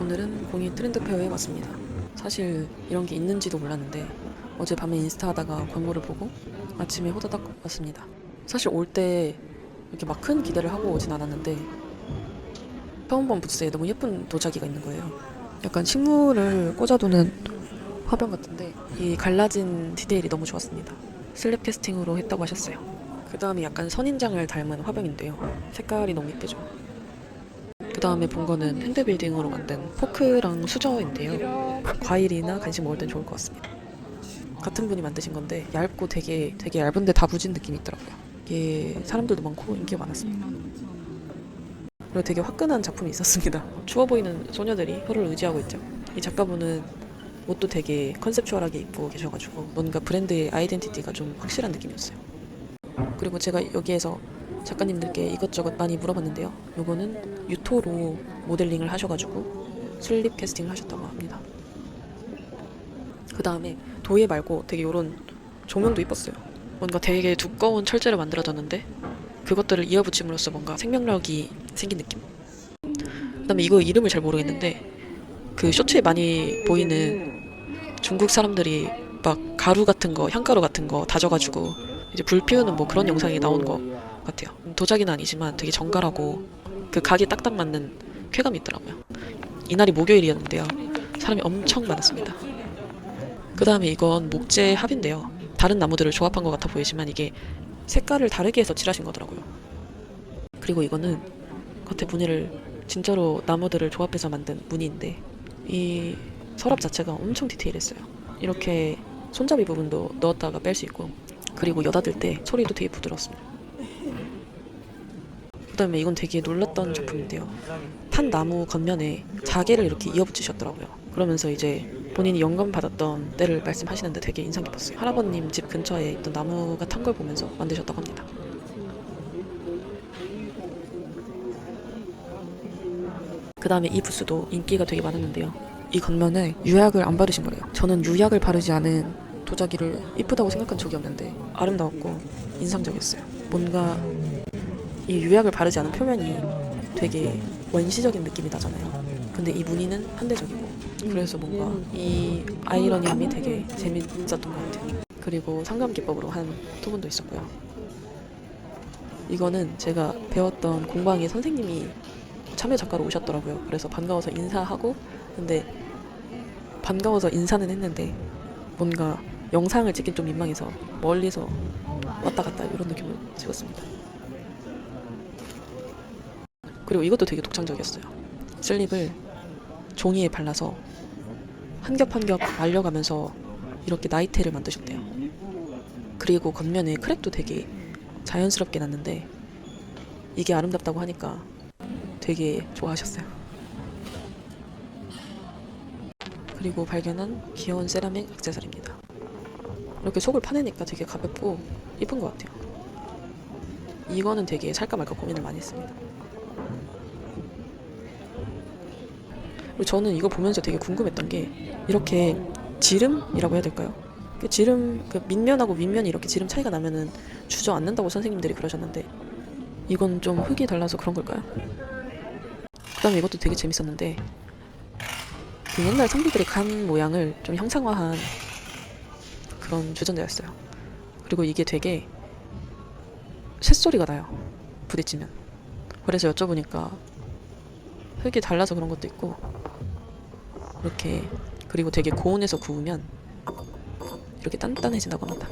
오늘은 공인 트렌드 페어에 왔습니다. 사실 이런 게 있는지도 몰랐는데 어제 밤에 인스타 하다가 광고를 보고 아침에 호다닥 왔습니다. 사실 올 때 이렇게 막 큰 기대를 하고 오진 않았는데 처음 본 부스에 너무 예쁜 도자기가 있는 거예요. 약간 식물을 꽂아두는 화병 같은데 이 갈라진 디테일이 너무 좋았습니다. 슬랩 캐스팅으로 했다고 하셨어요. 그 다음에 약간 선인장을 닮은 화병인데요. 색깔이 너무 예쁘죠. 그 다음에 본 거는 핸드빌딩으로 만든 포크랑 수저인데요. 과일이나 간식 먹을 땐 좋을 것 같습니다. 같은 분이 만드신 건데 얇고 되게 되게 얇은데 다부진 느낌이 있더라고요. 이게 사람들도 많고 인기가 많았습니다. 그리고 되게 화끈한 작품이 있었습니다. 추워 보이는 소녀들이 서로를 의지하고 있죠. 이 작가분은 옷도 되게 컨셉추얼하게 입고 계셔가지고 뭔가 브랜드의 아이덴티티가 좀 확실한 느낌이었어요. 그리고 제가 여기에서 작가님들께 이것저것 많이 물어봤는데요. 요거는 유토로 모델링을 하셔가지고 슬립 캐스팅을 하셨다고 합니다. 그 다음에 도예 말고 되게 요런 조명도 이뻤어요. 뭔가 되게 두꺼운 철제로 만들어졌는데 그것들을 이어붙임으로써 뭔가 생명력이 생긴 느낌. 그 다음에 이거 이름을 잘 모르겠는데 그 쇼츠에 많이 보이는 중국 사람들이 막 가루 같은 거, 향가루 같은 거 다져가지고 이제 불 피우는 뭐 그런 영상이 나온 것 같아요. 도자기는 아니지만 되게 정갈하고 그 각이 딱딱 맞는 쾌감이 있더라고요. 이날이 목요일이었는데요. 사람이 엄청 많았습니다. 그 다음에 이건 목재 합인데요. 다른 나무들을 조합한 것 같아 보이지만 이게 색깔을 다르게 해서 칠하신 거더라고요. 그리고 이거는 겉에 무늬를 진짜로 나무들을 조합해서 만든 무늬인데 이 서랍 자체가 엄청 디테일했어요. 이렇게 손잡이 부분도 넣었다가 뺄 수 있고 그리고 여닫을 때 소리도 되게 부드럽습니다. 그다음에 이건 되게 놀랐던 작품인데요. 탄 나무 겉면에 자개를 이렇게 이어붙이셨더라고요. 그러면서 이제 본인이 영감 받았던 때를 말씀하시는데 되게 인상 깊었어요. 할아버님 집 근처에 있던 나무가 탄 걸 보면서 만드셨다고 합니다. 그 다음에 이 부스도 인기가 되게 많았는데요. 이 겉면에 유약을 안 바르신 거래요. 저는 유약을 바르지 않은 도자기를 이쁘다고 생각한 적이 없는데 아름다웠고 인상적이었어요. 뭔가 이 유약을 바르지 않은 표면이 되게 원시적인 느낌이 나잖아요. 근데 이 무늬는 현대적이고 그래서 뭔가 이 아이러니함이 되게 재밌었던 것 같아요. 그리고 상감 기법으로 한 토분도 있었고요. 이거는 제가 배웠던 공방의 선생님이 참여 작가로 오셨더라고요. 그래서 반가워서 인사하고 근데 반가워서 인사는 했는데 뭔가 영상을 찍긴 좀 민망해서 멀리서 왔다 갔다 이런 느낌을 찍었습니다. 그리고 이것도 되게 독창적이었어요. 슬립을 종이에 발라서 한 겹 한 겹 말려가면서 이렇게 나이테를 만드셨대요. 그리고 겉면에 크랙도 되게 자연스럽게 났는데 이게 아름답다고 하니까 되게 좋아하셨어요. 그리고 발견한 귀여운 세라믹 액세서리입니다. 이렇게 속을 파내니까 되게 가볍고 예쁜 것 같아요. 이거는 되게 살까 말까 고민을 많이 했습니다. 그리고 저는 이거 보면서 되게 궁금했던 게 이렇게 지름이라고 해야 될까요? 그 지름 그 밑면하고 윗면이 이렇게 지름 차이가 나면은 주저앉는다고 선생님들이 그러셨는데 이건 좀 흙이 달라서 그런 걸까요? 그다음에 이것도 되게 재밌었는데 그 옛날 성비들의 간 모양을 좀 형상화한 그런 주전자였어요. 그리고 이게 되게 쇳소리가 나요. 부딪히면. 그래서 여쭤보니까 흙이 달라서 그런 것도 있고 이렇게 그리고 되게 고온에서 구우면 이렇게 단단해진다고 합니다.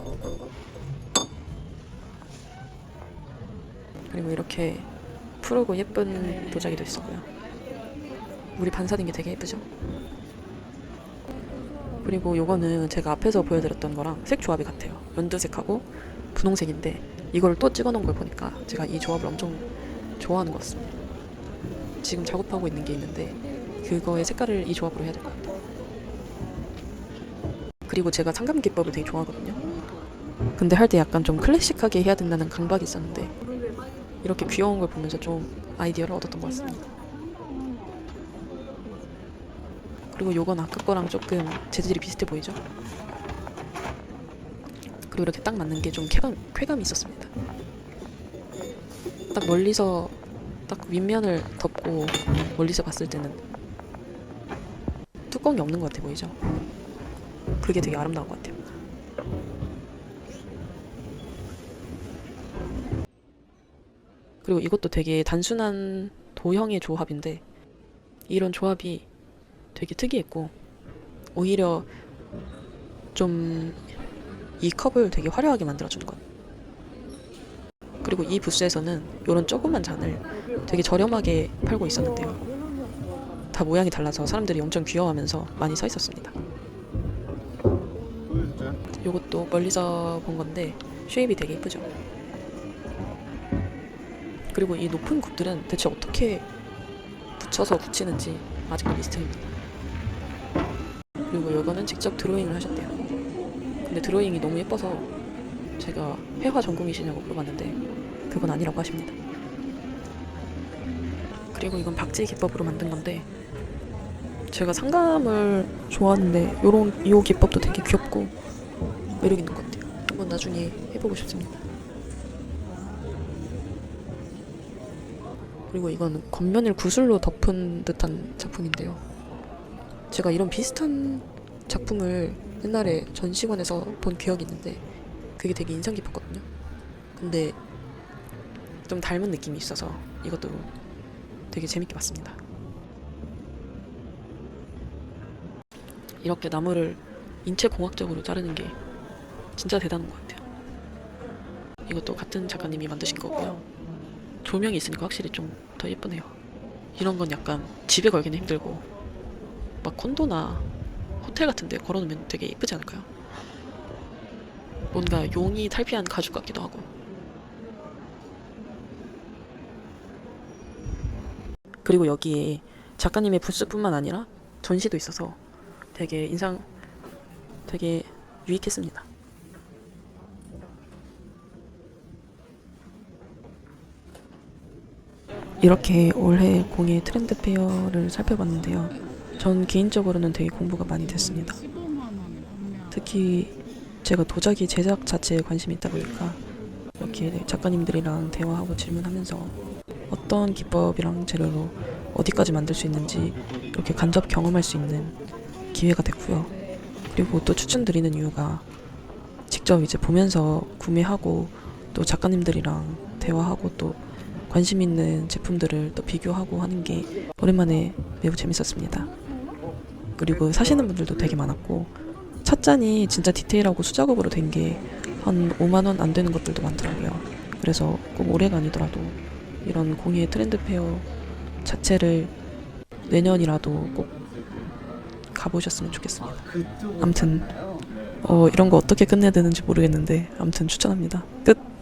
그리고 이렇게 푸르고 예쁜 도자기도 있었고요. 물이 반사된 게 되게 예쁘죠? 그리고 요거는 제가 앞에서 보여드렸던 거랑 색 조합이 같아요. 연두색하고 분홍색인데 이걸 또 찍어 놓은 걸 보니까 제가 이 조합을 엄청 좋아하는 것 같습니다. 지금 작업하고 있는 게 있는데 그거의 색깔을 이 조합으로 해야 될 것 같아요. 그리고 제가 상감 기법을 되게 좋아하거든요. 근데 할 때 약간 좀 클래식하게 해야 된다는 강박이 있었는데 이렇게 귀여운 걸 보면서 좀 아이디어를 얻었던 것 같습니다. 그리고 요건 아까 거랑 조금 재질이 비슷해 보이죠? 그리고 이렇게 딱 맞는 게 좀 쾌감, 쾌감이 있었습니다. 딱 멀리서 딱 윗면을 덮고 멀리서 봤을 때는 뚜껑이 없는 것 같아 보이죠? 그게 되게 아름다운 것 같아요. 그리고 이것도 되게 단순한 도형의 조합인데 이런 조합이 되게 특이했고 오히려 좀 이 컵을 되게 화려하게 만들어주는 것. 그리고 이 부스에서는 이런 조그만 잔을 되게 저렴하게 팔고 있었는데요. 다 모양이 달라서 사람들이 엄청 귀여워하면서 많이 서 있었습니다. 이것도 멀리서 본 건데 쉐입이 되게 예쁘죠. 그리고 이 높은 굽들은 대체 어떻게 붙여서 붙이는지 아직도 미스터리입니다. 그리고 이거는 직접 드로잉을 하셨대요. 근데 드로잉이 너무 예뻐서 제가 회화 전공이시냐고 물어봤는데 그건 아니라고 하십니다. 그리고 이건 박지 기법으로 만든 건데 제가 상감을 좋아하는데 요런 요 기법도 되게 귀엽고 매력 있는 것 같아요. 한번 나중에 해보고 싶습니다. 그리고 이건 겉면을 구슬로 덮은 듯한 작품인데요. 제가 이런 비슷한 작품을 옛날에 전시관에서 본 기억이 있는데 그게 되게 인상 깊었거든요. 근데 좀 닮은 느낌이 있어서 이것도 되게 재밌게 봤습니다. 이렇게 나무를 인체 공학적으로 자르는 게 진짜 대단한 것 같아요. 이것도 같은 작가님이 만드신 거고요. 조명이 있으니까 확실히 좀 더 예쁘네요. 이런 건 약간 집에 걸기는 힘들고 막 콘도나 호텔 같은 데 걸어놓으면 되게 예쁘지 않을까요? 뭔가 용이 탈피한 가죽 같기도 하고 그리고 여기에 작가님의 부스뿐만 아니라 전시도 있어서 되게 인상 되게 유익했습니다. 이렇게 올해 공예 트렌드 페어를 살펴봤는데요. 전 개인적으로는 되게 공부가 많이 됐습니다. 특히 제가 도자기 제작 자체에 관심이 있다 보니까 이렇게 작가님들이랑 대화하고 질문하면서 어떤 기법이랑 재료로 어디까지 만들 수 있는지 이렇게 간접 경험할 수 있는 기회가 됐고요. 그리고 또 추천드리는 이유가 직접 이제 보면서 구매하고 또 작가님들이랑 대화하고 또 관심 있는 제품들을 또 비교하고 하는 게 오랜만에 매우 재밌었습니다. 그리고 사시는 분들도 되게 많았고 찻잔이 진짜 디테일하고 수작업으로 된 게 한 5만 원 안 되는 것들도 많더라고요. 그래서 꼭 올해가 아니더라도 이런 공예 트렌드 페어 자체를 내년이라도 꼭 가보셨으면 좋겠습니다. 암튼 어, 이런 거 어떻게 끝내야 되는지 모르겠는데 암튼 추천합니다. 끝.